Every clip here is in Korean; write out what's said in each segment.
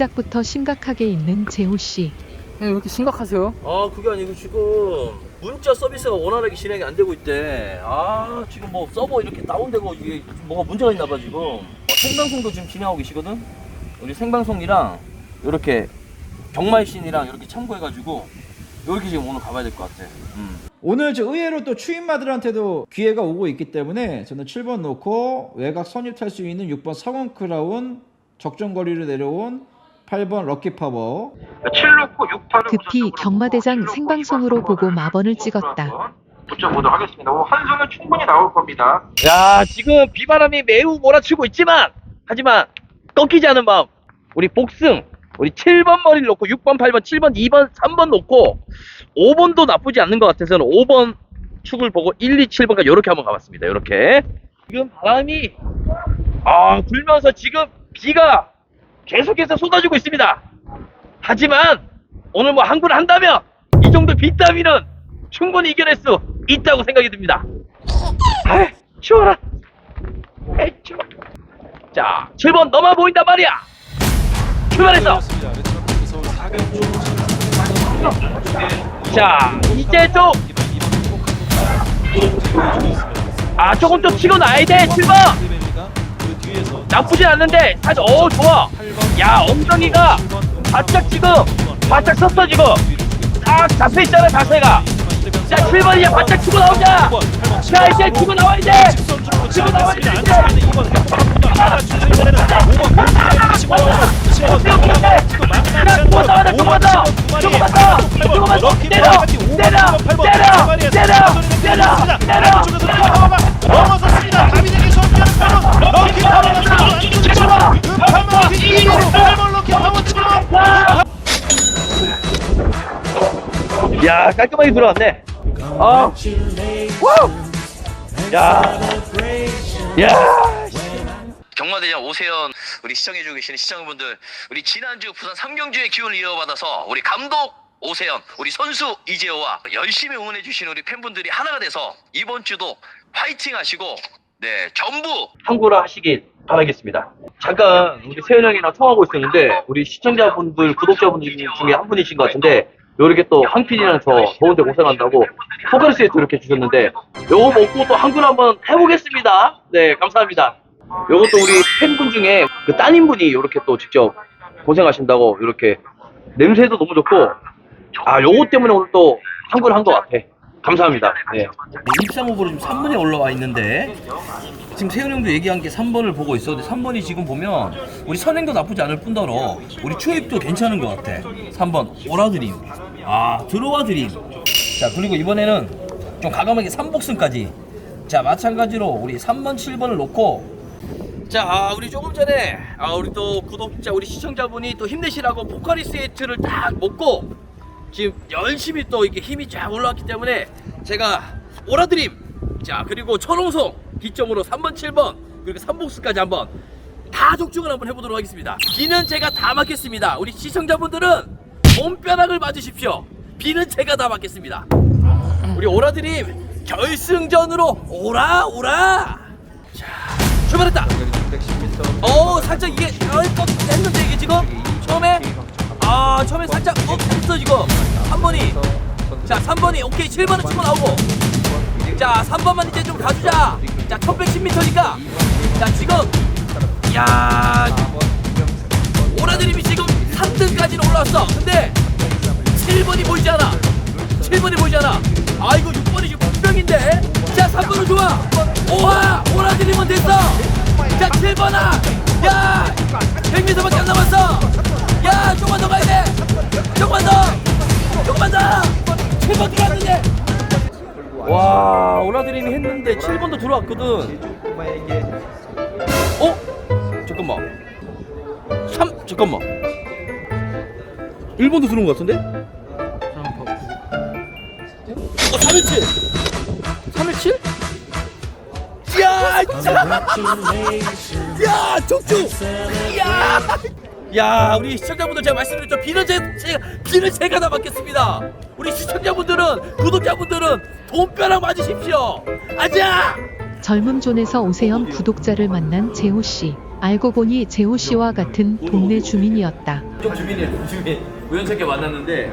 시작부터 심각하게 있는 재호 씨. 왜 이렇게 심각하세요? 아 그게 아니고 지금 문자 서비스가 원활하게 진행이 안 되고 있대 아 지금 뭐 서버 이렇게 다운되고 이게 뭐가 문제가 있나 봐 지금 어, 생방송도 지금 진행하고 계시거든 우리 생방송이랑 이렇게 경말신이랑 이렇게 참고해가지고 이렇게 지금 오늘 가봐야 될 것 같아 음. 오늘 저 의외로 또 추임마들한테도 기회가 오고 있기 때문에 저는 7번 놓고 외곽 선입탈 수 있는 6번 성원 크라운 적정 거리로 내려온 8번 럭키 파워 급히 경마대장 생방송으로 보고 마번을 찍었다. 붙여보도록 하겠습니다. 오, 한 수는 충분히 나올 겁니다. 야 지금 비바람이 매우 몰아치고 있지만 하지만 꺾이지 않은 마음 우리 복승 우리 7번 머리를 놓고 6번 8번 7번 2번 3번 놓고 5번도 나쁘지 않는 것 같아서는 5번 축을 보고 1, 2, 7번까지 이렇게 한번 가봤습니다 이렇게 지금 바람이 아 불면서 지금 비가 계속해서 쏟아지고 있습니다 하지만 오늘 뭐 한구를 한다면 이 정도 비 따위는 충분히 이겨낼 수 있다고 생각이 듭니다 아이, 추워라. 에이, 추워. 자, 7번 넘어 보인단 말이야. 출발했어. 자, 이제 좀, 아, 조금 좀 치고 나야 돼, 7번. 나쁘진 않는데, 사실, 어, 좋아. 야, 엉덩이가 바짝 지금, 바짝 섰어, 지금. 딱 잡혀있잖아, 자세가. 자, 7번 이제 바짝 치고 나오자. 자, 이제 치고 나와야 돼. 치고 나와야 돼, 이제. 때려, 때려, 때려, 때려, 때려, 때려. 넘어섰습니다. 다비드에게 전면 바로 럭키 파워가 안쪽으로 팔번 뒤로 팔번 럭키 파워 치고 야, 깔끔하게 들어왔네. 아, 와, 야, 야. 경마대장 오세연 우리 시청해주고 계시는 시청자분들 우리 지난주 부산 삼경주의 기운을 이어받아서 우리 감독 오세연 우리 선수 이재호와 열심히 응원해주신 우리 팬분들이 하나가 돼서 이번 주도 화이팅 하시고 네 전부 항구라 하시길 바라겠습니다. 잠깐 우리 세연 형이랑 통화하고 있었는데 우리 시청자분들 구독자분들 중에 한 분이신 것 같은데 이렇게 또 황필이랑 저 더운데 고생한다고 포카리 세트 이렇게 주셨는데 요거 먹고 또 한글 한번 해보겠습니다. 네 감사합니다. 요것도 우리 팬분 중에 그 따님분이 이렇게 또 직접 고생하신다고 이렇게 냄새도 너무 좋고 아 요거 때문에 오늘 또 한글 한 것 같아 감사합니다. 네. 입상 후보로 지금 3번에 올라와 있는데 지금 세훈 형도 얘기한 게 3번을 보고 있어 근데 3번이 지금 보면 우리 선행도 나쁘지 않을 뿐더러 우리 추입도 괜찮은 것 같아. 3번 오라 드림. 아 들어와 드림. 자 그리고 이번에는 좀 가감하게 3복승까지. 자 마찬가지로 우리 3번 7번을 놓고 자, 아, 우리 조금 전에 아, 우리 또 구독자, 우리 시청자분이 또 힘내시라고 포카리 스웨트를 딱 먹고 지금 열심히 또 이게 힘이 쫙 올라왔기 때문에 제가 오라드림, 자 그리고 천홍성 기점으로 3번, 7번 그리고 3복수까지 한번 다 적중을 한번 해보도록 하겠습니다. 비는 제가 다 맞겠습니다. 우리 시청자분들은 몸벼락을 맞으십시오. 비는 제가 다 맞겠습니다. 우리 오라드림 결승전으로 오라 오라. 자 출발했다. 어 살짝 이게 얼뻑 했는데 이게 지금 처음에 아 처음에 살짝 어 했어 지금 3번이. 자 3번이 오케이 7번은 치고 나오고. 자 3번만 이제 좀 가주자. 자 1110m니까. 자 지금. 야. 오라드림이 지금 3등까지는 올라왔어. 근데 7번이 보이지 않아. 7번이 보이지 않아. 아 이거 6번이 지금 분명인데. 자 3번은 좋아. 오하 오라드림은 됐어. 자 7번아. 야 100m밖에 안 남았어 야 조금만 더 가야 돼 조금만 더 조금만 더 7번 들어왔는데 와 오라드림이 했는데 7번도 들어왔거든 어? 잠깐만 3 잠깐만 1번도 들어온 것 같은데? 어 317 317? 야, 진짜. 야, 족주. 야. 야, 우리 시청자분들 제가 말씀드렸죠. 비는 제, 제가 비는 제가 다 받겠습니다. 우리 시청자분들은 구독자분들은 돈벼락 맞으십시오. 아자. 젊음 존에서 오세연 구독자를 만난 재호 씨. 알고 보니 재호 씨와 같은 동네 주민이었다. 좀 주민이에요, 좀 주민. 우연찮게 만났는데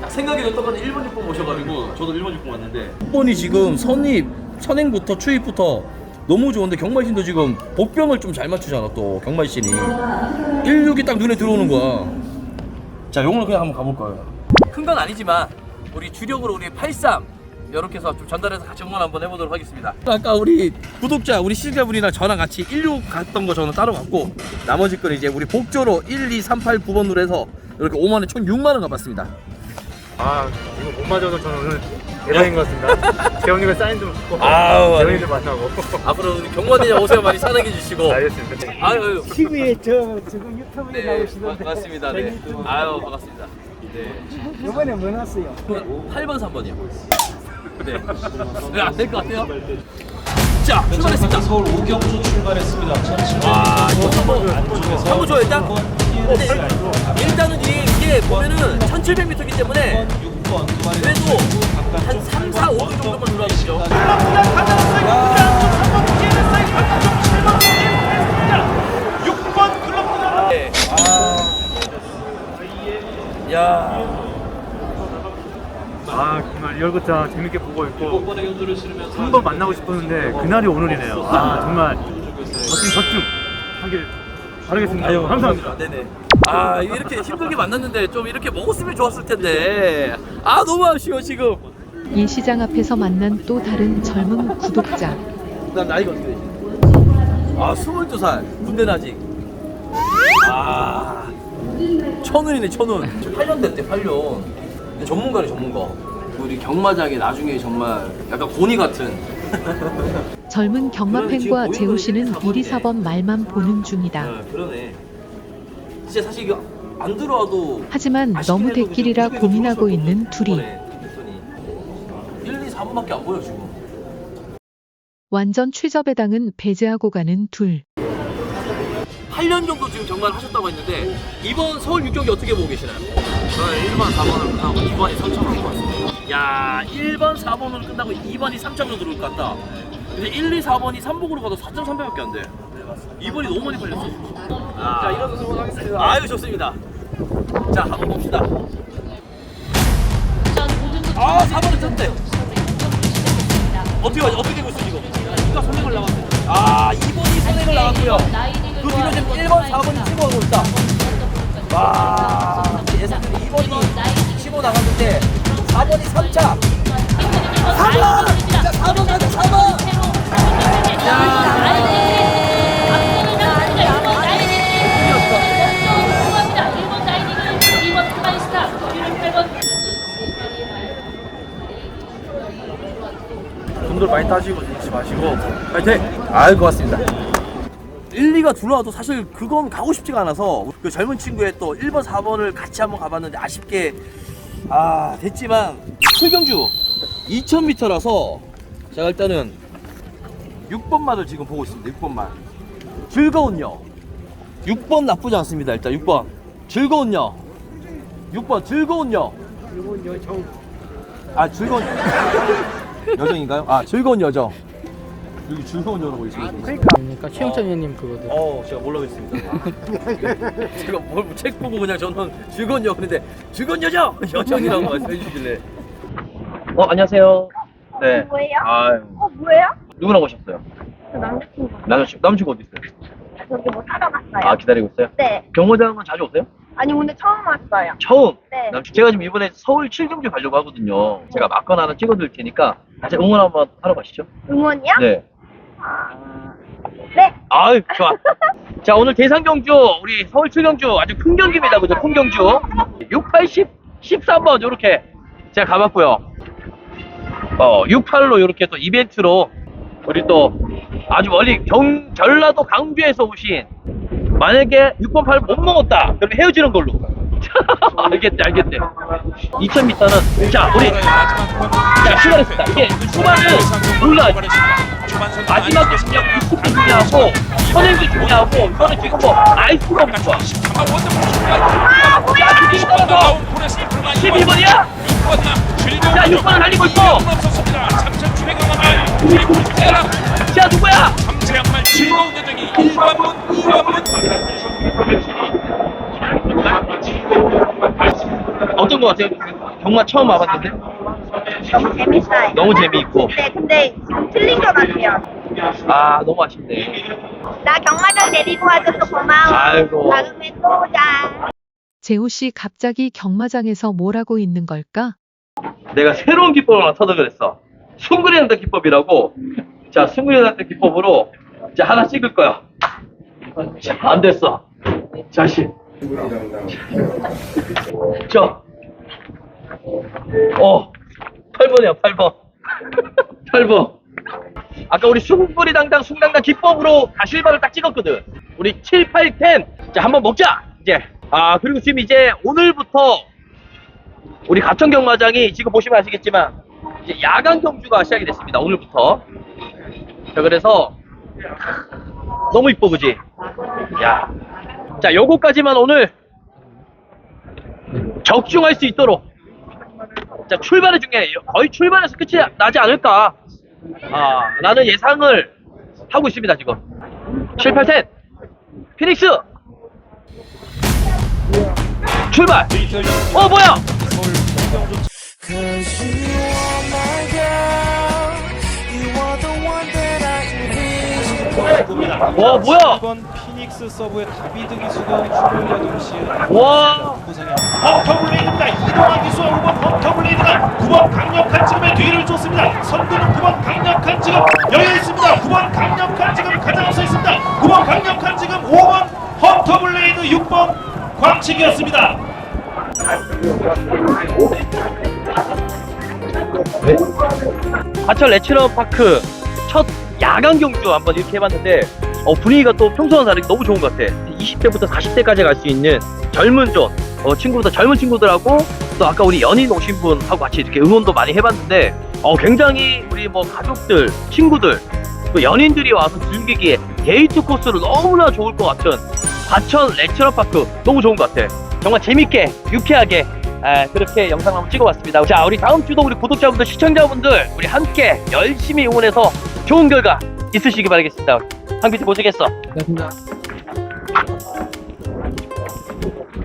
딱 생각이 똑같은 1번 6번 오셔가지고 저도 1번 6번 왔는데 6번이 지금 선입, 선행부터 추입부터 너무 좋은데 경마신도 지금 복병을 좀 잘 맞추잖아 또 경마신이 16이 딱 눈에 들어오는 거야 자 용으로 그냥 한번 가볼까요? 큰 건 아니지만 우리 주력으로 우리 83 이렇게 해서 좀 전달해서 같이 응원 한번 해보도록 하겠습니다. 아까 우리 구독자, 우리 시청자분이랑 저랑 같이 16 갔던 거 저는 따로 갔고 나머지 거는 이제 우리 복조로 1, 2, 3, 8, 9번으로 해서 이렇게 5만 원, 총 6만 원 가봤습니다. 아 이거 못 맞아도 저는 오늘 대박인 것 같습니다. 재영님의 사인 좀 받고 아우, 재영님도 만나고 앞으로 우리 경마대장 오세요 많이 사랑해 주시고. 알겠습니다. 아유, TV에 저 지금 유튜브에 네, 나오시던데 반갑습니다. 네. 아유, 반갑습니다. 네. 이번에 뭐 났어요? 8번, 3번이요. 네. 네, 안 될 것 같아요. 자, 출발했습니다. 서울 오경주 출발했습니다. 와, 이거 한번 한번 줘요 일단. 네. 일단은 이게, 이게 보면은 1,700m이기 때문에 그래도 한 3, 4, 5분 정도만 돌아가시죠. 네. 야. 아 정말 열거차 재밌게 보고 있고 한 번 만나고 싶었는데 그날이 오늘이네요. 아 정말 멋진 적중 하길 바라겠습니다. 아유, 감사합니다. 네네. 아 이렇게 힘들게 만났는데 좀 이렇게 먹었으면 좋았을 텐데. 아 너무 아쉬워 지금. 이 시장 앞에서 만난 또 다른 젊은 구독자. 난 나이가 어떻게 되지? 아 스물두 살. 군대 아직. 아 천운이네 천운. 8년 됐대 8년. 근데 전문가네 전문가. 우리 경마장에 나중에 정말 약간 고니 같은. 젊은 경마 그러네, 지금 팬과 보이는 재호 씨는 사건이네. 1, 2, 4번 말만 보는 중이다. 아, 그러네. 진짜 사실 이거 안 들어와도 하지만 아쉽긴 너무 해도 그래도 고민하고 들어올 있는 것 둘이 했더니. 1, 2, 4분밖에 안 보여 지금. 완전 최저배당은 배제하고 가는 둘. 8년 정도 지금 경마를 하셨다고 했는데 이번 서울 육경기 어떻게 보고 계시나요? 저는 1번, 4번을 끝나고 2번이 3천원 것 같습니다. 야 1번, 4번으로 끝나고 2번이 3점으로 들어올 것 같다. 근데 1, 2, 4번이 3복으로 가도 4.3배밖에 안 돼. 2번이 너무 많이 팔렸어. 자 이런 승부 하겠습니다. 아유 좋습니다. 자 한번 봅시다. 아 4번은 쳤대. 어떻게? 어떻게 되고 있어 지금? 누가 선행을 나갔네. 아 2번이 선행을 나갔고요. 그 뒤로 지금 1번, 4번이 치고 가고 있다. 와 예상대로 2번이 치고 나갔는데 4번이 3차. 4번! 진짜 4번 가자 4번! 돈들 많이 따지고 잊지 마시고. 파이팅! 아유 고맙습니다. 1, 2가 들어와도 사실 그건 가고 싶지가 않아서 그 젊은 친구의 또 1번, 4번을 같이 한번 가봤는데 아쉽게 아 됐지만 철경주 2000m라서 제가 일단은 6번만을 지금 보고 있습니다 6번만 즐거운요 6번 나쁘지 않습니다 일단 6번. 즐거운요 6번 즐거운요 아 즐거운 여정인가요? 아 즐거운 여정 여기 즐거운 여정으로 있습니다 그러니까 최영찬 의원님 그거든. 어, 제가 몰라겠습니다. 제가 뭘 책 보고 그냥 저는 즐거운 여 근데 즐거운 여정 여정이라고 말씀해 주길래. 어, 안녕하세요. 네. 뭐예요? 아, 어 뭐예요? 누구랑 오셨어요? 저 남자친구 남자친구, 남자친구 어디 있어요? 저기 뭐 사러 갔어요. 아, 기다리고 있어요? 네. 경호장은 자주 오세요? 아니 오늘 처음 왔어요. 처음. 네. 제가 지금 이번에 서울 칠경주 가려고 하거든요. 제가 막건 하나 찍어드릴 테니까 같이 응원 한번 하러 가시죠. 응원이요? 네. 아... 네. 아유, 좋아. 자, 오늘 대상경주, 우리 서울 칠경주 아주 큰 경기입니다. 그죠? 큰 경주. 6, 8, 10, 13번, 요렇게 제가 가봤고요. 어, 6, 8로 요렇게 또 이벤트로 우리 또 아주 멀리 경, 전라도 강주에서 오신 만약에 6번, 8번 못 먹었다. 그러면 헤어지는 걸로. 알겠대, 알겠대. 2000m는, 자, 우리, 자, 출발했습니다. 이게 초반은 몰라. 마지막에 중요하고 리스크 중요하고 선행도 중요하고 이거는 지금 뭐 아이스가 없는 거야 야 지금 따라서 12번이야? 자 6번을 달리고 있어 자 누구야? 제 양말 즐거운 여정이 1관문 2관문 어떤 거 같아요? 정말 처음 와봤는데? 너무 재밌어요. 너무 재미있고 네, 근데 틀린 것 같아요. 아 너무 아쉽네 나 경마장 데리고 와줘서 고마워. 아이고. 다음에 또 오자. 재호 씨 갑자기 경마장에서 뭘 하고 있는 걸까? 내가 새로운 기법을 하나 터득을 했어. 손그리는 기법이라고 자, 숭구리한다 기법으로 자, 하나 찍을 거야. 자, 안 됐어. 자신. 저. 어. 8번이야, 8번. 8번. 아까 우리 숭구리당당 숭당당 기법으로 다 실바를 딱 찍었거든. 우리 7, 8, 10. 자, 한번 먹자. 이제. 아, 그리고 지금 이제 오늘부터 우리 가천 경 마장이 지금 보시면 아시겠지만 이제 야간 경주가 시작이 됐습니다. 오늘부터. 자 그래서 너무 이뻐 그지? 야. 자 요거까지만 오늘 적중할 수 있도록. 자 출발의 중에 거의 출발에서 끝이 나지 않을까. 아 라는 예상을 하고 있습니다 지금. 7, 8, 10 피닉스! 출발! 어 뭐야 와 뭐야 이번 피닉스 서브의 다비드 기수가 출혈과 동시에 와 부상이 헌터블레이드입니다. 이동환 기수와 5번 헌터블레이드가 9번 강력한 지금의 뒤를 쫓습니다. 선두는 9번 강력한 지금 여유 있습니다. 9번 강력한 지금 가장 앞서 있습니다. 9번 강력한 지금 5번 헌터블레이드 6번 광칙이었습니다. 하천 레츠러 파크 첫 야간 경주 한번 이렇게 해봤는데 어, 분위기가 또 평소와는 다르게 너무 좋은 것 같아 20대부터 40대까지 갈 수 있는 젊은 좀 어, 친구보다 젊은 친구들하고 또 아까 우리 연인 오신 분하고 같이 이렇게 응원도 많이 해봤는데 어, 굉장히 우리 뭐 가족들 친구들 또 연인들이 와서 즐기기에 데이트 코스로 너무나 좋을 것 같은 과천 레츠러파크 너무 좋은 것 같아 정말 재밌게 유쾌하게 아, 그렇게 영상 한번 찍어봤습니다. 자, 우리 다음 주도 우리 구독자분들, 시청자분들, 우리 함께 열심히 응원해서 좋은 결과 있으시기 바라겠습니다. 한비트 고생했어. 고맙습니다.